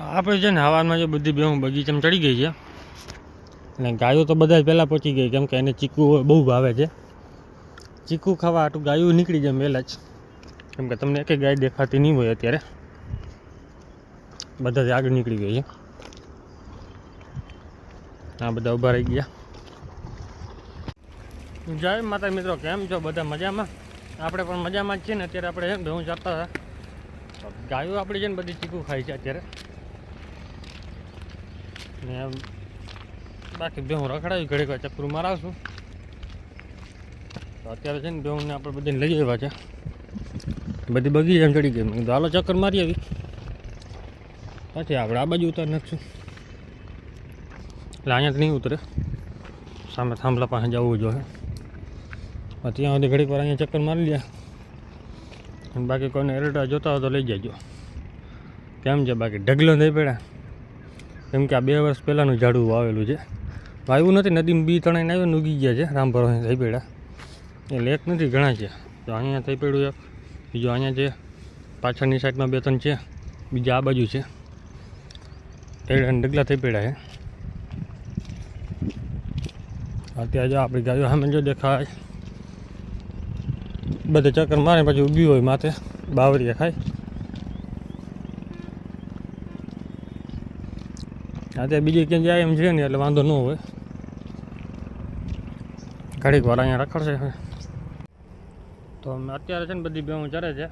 તો આપણે છે ને હવામાં જે બધી બેહું બગીચામાં ચડી ગઈ છે. અને ગાયો તો બધા પહેલાં પહોંચી ગઈ, કેમ કે એને ચીકુ બહુ ભાવે છે. ચીકુ ખાવા આટલું ગાયું નીકળી જાય પહેલાં જ. કેમ કે તમને એકે ગાય દેખાતી નહીં હોય અત્યારે. બધાથી આગળ નીકળી ગઈ છે. આ બધા ઊભા રહી ગયા. જય માતા મિત્રો, કેમ છો? બધા મજામાં? આપણે પણ મજામાં જ છીએ ને, અત્યારે આપણે ને ભેહું હતા. ગાયો આપણી છે ને બધી ચીકુ ખાય છે અત્યારે. ને બાકી બાકી ભેહું રખડાવી ઘડીક વાર ચક્કરું મારાવશું તો અત્યારે છે ને બે ને આપણે બધાને લઈ આવ્યા છે. બધી બગીચામાં ચડી ગઈ મેં હાલો ચક્કર મારી આવી. પછી આપણે આ બાજુ ઉતાર નાખશું. એટલે અહીંયા નહીં ઉતરે. સામે થાંભલા પાસે જવું જોઈએ. ત્યાં સુધી ઘડીક વાર અહીંયા ચક્કર મારી લે બાકી કોઈને એરટા જોતા હોય તો લઈ જજો. કેમ છે બાકી? ઢગલો નહીં પડ્યા. કેમ કે આ બે વર્ષ પહેલાંનું ઝાડું વાવેલું છે. વાવ્યું નથી, નદીમાં બી તણાઈને આવ્યું ઉગી ગયા છે રામભરવાની થઈ પડ્યા. એ લેક નથી, ઘણા છે. તો અહીંયા થઈ પડ્યું એક, બીજું અહીંયા છે, પાછળની સાઈડમાં બે ત્રણ છે, બીજા આ બાજુ છે. એડા ડગલા થઈ પડ્યા છે. અત્યારે જો આપણી ગાયો સામે જો દેખાય. બધે ચક્કર મારે પછી ઊભી હોય માથે બાવરી ખાય. અત્યારે બીજે ક્યાં જાય એમ છે ને, એટલે વાંધો ન હોય. ઘડીક વાર અહીંયા રખડશે હવે. તો અમે અત્યારે છે ને બધી બેવું ચરે છે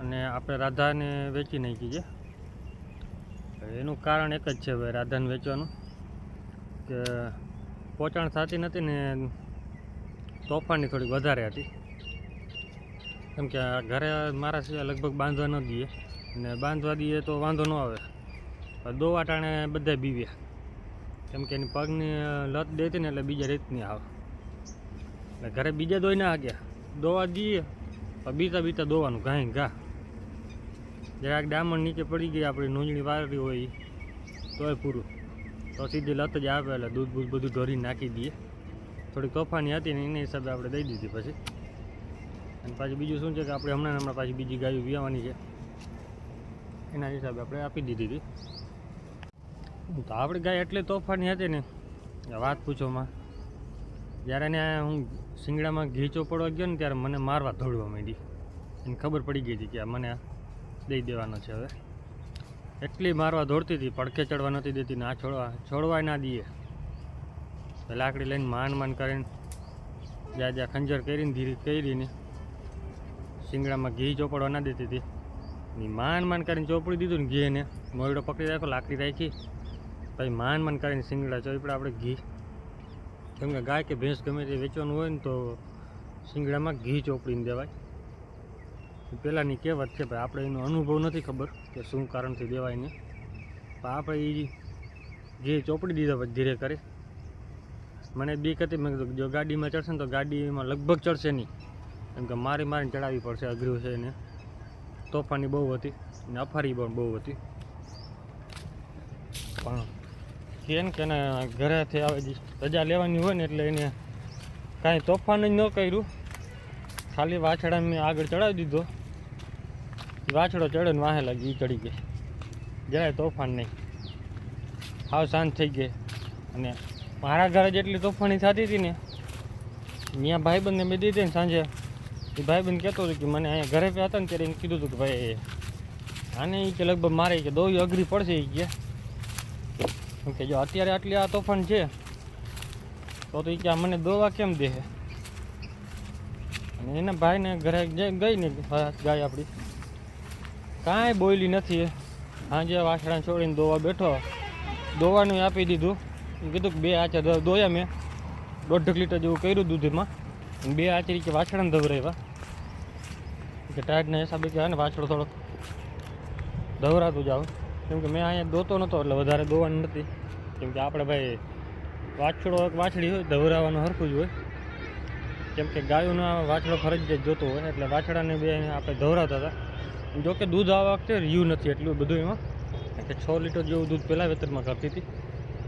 અને આપણે રાધાને વેચી નાખી છે. એનું કારણ એક જ છે ભાઈ, રાધાને વેચવાનું. કે પોચાણ થતી નથી ને તોફાની થોડીક વધારે હતી. કેમ કે ઘરે મારા સિવાય લગભગ બાંધવા ન દઈએ. ને બાંધવા દઈએ તો વાંધો ન આવે. દોવા ટાણે બધા બીવ્યા. કેમ કે એની પગની લત દેતી ને એટલે બીજા રીતની આવે. એટલે ઘરે બીજા દોઈ ના ગયા દોવા જઈએ બીતા બીતા દોવાનું ઘાય ઘા. જરાક ડામણ નીચે પડી ગઈ, આપણી નોંધણી વાળી હોય તોય પૂરું. તો સીધી લત જ આવે એટલે દૂધ બૂધ બધું ઢોરી નાખી દઈએ. થોડી તોફાની હતી ને એના હિસાબે આપણે દઈ દીધી પછી. અને પાછી બીજું શું છે કે આપણે હમણાં હમણાં પાછી બીજી ગાયું વિયાવાની છે. એના હિસાબે આપણે આપી દીધી હતી. તો આપણી ગાય એટલી તોફાની હતી ને. વાત પૂછોમાં જ્યારે એને હું શિંગડામાં ઘી ચોપડવા ગયો ને ત્યારે મને મારવા દોડવા માંડી. એને ખબર પડી ગઈ હતી કે આ મને દઈ દેવાનો છે હવે. એટલી મારવા દોડતી હતી, પડખે ચડવા નથી દેતી ના છોડવા છોડવા ના દઈએ. લાકડી લઈને માન માન કરીને જ્યાં જ્યાં ખંજર કરીને ધીરે કરીને શિંગડામાં ઘી ચોપડવા ના દેતી હતી. માંડ માન કરીને ચોપડી દીધું ને ઘી એને મોરડો પકડી રાખ્યો, લાકડી રાખી. પછી માન માન કરીને શિંગડા ચોપડા આપણે ઘી. કેમ કે ગાય કે ભેંસ ગમે તે વેચવાનું હોય ને તો શિંગડામાં ઘી ચોપડીને દેવાય. પહેલાંની કહેવત છે ભાઈ, આપણે એનો અનુભવ નથી ખબર કે શું કારણથી દેવાય ને. પણ આપણે એ જે ચોપડી દીધા પછી ધીરે કરે. મને બીક હતી, મેં કીધું જો ગાડીમાં ચડશે ને તો ગાડીમાં લગભગ ચડશે નહીં. કેમ કે મારી મારીને ચડાવવી પડશે, અઘરું છે એને તોફાની બહુ હતી ને અફારી પણ બહુ હતી. પણ કે ને કે એને ઘરેથી આવે રજા લેવાની હોય ને એટલે એને કાંઈ તોફાન જ ન કર્યું. ખાલી વાછડા મેં આગળ ચડાવી દીધો. વાછડો ચડે ને વાહે લાગી ચડી ગઈ. જરાય તોફાન નહીં. હાવ શાંત થઈ ગઈ. અને મારા ઘરે જેટલી તોફાની થતી હતી ને ત્યાં ભાઈબંધને મેં દીધી ને સાંજે. એ ભાઈબંધ કહેતો હતો કે મને અહીંયા ઘરે પે હતા ને ત્યારે એને કીધું હતું કે ભાઈ, આને એ કે લગભગ મારે કે દોઈ અઘરી પડશે એ કે. કેમ કે જો અત્યારે આટલી આ તોફાન છે, તો તો કે મને દોવા કેમ દે અને એના ભાઈને ઘરે ગઈ ને ગાય આપણી કાંઈ બોયલી નથી સાંજે વાસણા છોડીને દોવા બેઠો. દોવાનું આપી દીધું. કીધું કે બે આચર દોયા મેં. દોઢ લીટર જેવું કર્યું દૂધમાં બે આચરી કે વાછડાને ધવરાવ્યા કે ટાયર્ડના હિસાબે કે ને વાછડો થોડોક ધવરાતું જાવ કેમ કે મેં અહીંયા દોતો નહોતો એટલે વધારે દોવાની નથી. કેમ કે આપણે ભાઈ વાછડો એક વાછડી હોય, દવરાવાનું હરખું જ હોય. કેમ કે ગાયોનો વાછડો ફરજિયાત જોતો હોય, એટલે વાછડાને બે આપણે ધવરાવતા હતા. જો કે દૂધ આ વખતે રહ્યું નથી એટલું બધું એમાં. કે છ લીટર જેવું દૂધ પહેલાં વેતરમાં કરતી હતી.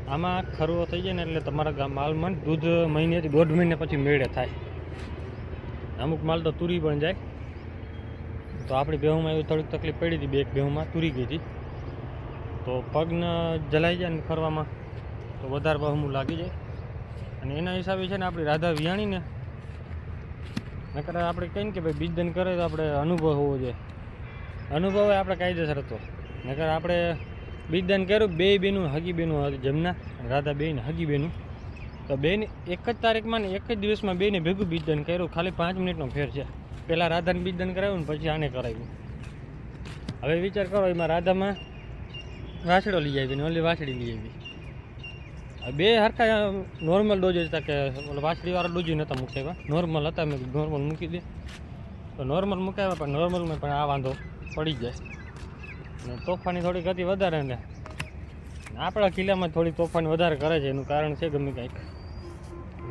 આમાં ખરવો થઈ જાય ને એટલે તમારા ગામ માલમાં દૂધ મહિનેથી દોઢ મહિને પછી મેળે થાય. અમુક માલ તો તૂરી પણ જાય. તો આપણી બેહુમાં એવી થોડીક તકલીફ પડી હતી, બે એક બેહુમાં તૂરી ગઈ હતી. તો પગને જલાઈ જાય ને ફરવામાં તો વધારે બહમું લાગી જાય. અને એના હિસાબે છે ને આપણી રાધા વિયાણીને નકર આપણે કહીએ કે ભાઈ બીજદન કરે તો આપણે અનુભવ હોવો જોઈએ. અનુભવ આપણે કાયદેસર હતો. નકર આપણે બીજદાન કર્યું, બે બેનું, હગી બેનું જમના, રાધા બેન, હગી બેનું. તો બેન એક જ તારીખમાં ને એક જ દિવસમાં બેને ભેગું બીજદાન કર્યું, ખાલી પાંચ મિનિટનો ફેર છે. પહેલાં રાધાને બીજદાન કરાવ્યું ને પછી આને કરાવ્યું. હવે વિચાર કરો, એમાં રાધામાં વાછડો લઈ આવી ને ઓલી વાછડી લઈ આવી. બે હરખા નોર્મલ ડોઝ હતા કે વાછડીવાળા ડોઝ નહોતા મૂકાવ્યા નોર્મલ હતા, મેં નોર્મલ મૂકી દે. તો નોર્મલ મૂકાવ્યા પણ નોર્મલમાં પણ આ વાંધો પડી જાય. અને તોફાની થોડી ગતિ વધારે ને. આપણા કિલ્લામાં થોડી તોફાન વધારે કરે છે, એનું કારણ છે ગમે કાંઈક.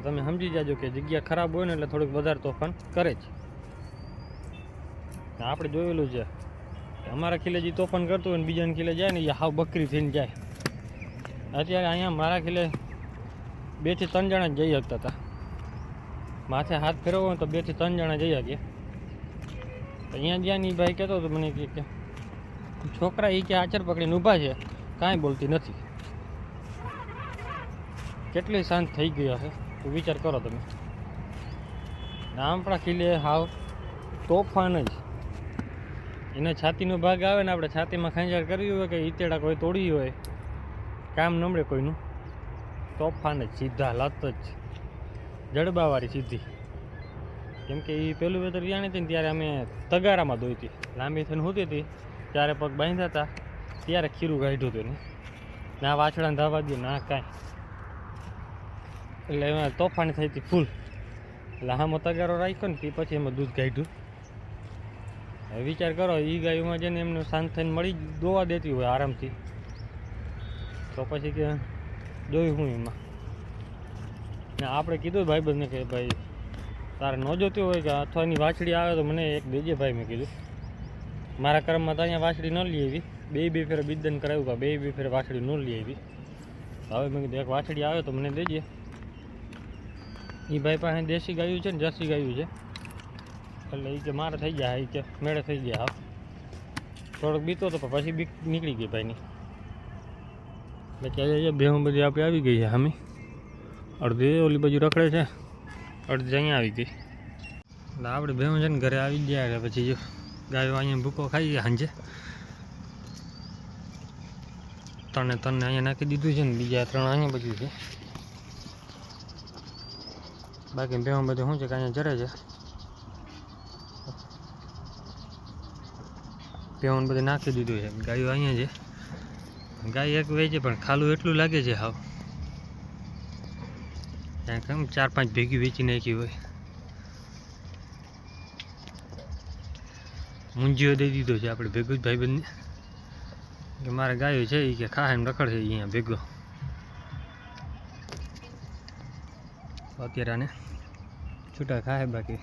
તમે સમજી જાજો કે જગ્યા ખરાબ હોય ને એટલે થોડીક વધારે તોફાન કરે છે. આપણે જોયેલું છે અમારા કિલ્લે જે તોફાન કરતું હોય ને બીજાને કિલ્લે જાય ને એ હાવ બકરી થઈને જાય. અત્યારે અહીંયા મારા ખીલે બેથી ત્રણ જણા જઈ શકતા હતા. માથે હાથ ફેરવો તો બેથી ત્રણ જણા જઈ શકીએ. અહીંયા જ્યાં ની ભાઈ કહેતો હતો મને કે છોકરા એ કે આચર પકડીને ઊભા છે, કાંઈ બોલતી નથી. કેટલી શાંત થઈ ગઈ છે, તો વિચાર કરો તમે. નામપણા ખીલે હાવ તોફાન જ. એના છાતીનો ભાગ આવે ને આપણે છાતીમાં ખાંજાર કરવી હોય કે ઈતેડા કોઈ તોડી હોય કામ નમળે કોઈનું. તોફાન જ, સીધા લત જ. જડબાવાળી સીધી. કેમ કે એ પેલું વેતર જાણી હતી ને ત્યારે અમે તગારામાં દોઈ હતી. લાંબી થઈને હોતી હતી, ત્યારે પગ બાંધ્યા હતા, ત્યારે ખીરું કાઢ્યું હતું ને ના વાછડાને ધાવા દે, ના કાંઈ. એટલે એમાં તોફાની થઈ હતી ફૂલ. એટલે આમાં તગારો રાખ્યો ને તે પછી એમાં દૂધ કાઢ્યું. વિચાર કરો એ ગાયોમાં જેને એમને શાંત થઈને મળી દોવા દેતી હોય આરામથી. તો પછી કે જોયું હું એમાં. ને આપણે કીધું ભાઈબંધને કે ભાઈ, તારે ન જોતી હોય કે અથવા એની વાછડી આવે તો મને એક દેજે ભાઈ મેં કીધું. મારા કર્મમાં તો અહીંયા વાછડી ન લઈ આવી. બે બે ફેર બિદન કરાવ્યું કે બે બે ફેર વાછડી ન લઈ આવી. હવે મેં કીધું, એક વાછડી આવે તો મને દેજે. એ ભાઈ પાસે દેશી ગાયું છે ને જર્સી ગાયું છે. એટલે એ કે મારે થઈ ગયા એ કે મેળે થઈ ગયા હા થોડોક બીતો પણ પછી બીક નીકળી ગઈ ભાઈની. એટલે ક્યાં ભેહું બધી આપણે આવી ગઈ છે, હામી. અડધી ઓલી બાજુ રખડે છે, અડધી અહીંયા આવી ગઈ. એટલે આપણે ભેહું છે ને ઘરે આવી ગયા એટલે પછી જો ગાયો અહીંયા ભૂકો ખાઈ ગયા સાંજે. ત્રણે ત્રણને અહીંયા નાખી દીધું છે ને, બીજા ત્રણ અહીંયા બધું છે. બાકી ભેહું બધું શું છે કે અહીંયા જરે છે. ભેહું બધું નાખી દીધું છે, ગાયો અહીંયા છે. ગાય એક વેચે, પણ ખાલું એટલું લાગે છે હાવ. ત્યાં કેમ ચાર પાંચ ભેગી વેચી નાખી હોય. મુંજીઓ દઈ દીધો છે આપણે ભેગું જ ભાઈબંધને. કે મારે ગાયો છે એ કે ખાય એમ રખડશે અહીંયા ભેગો. અત્યારે આને છૂટા ખાય બાકી.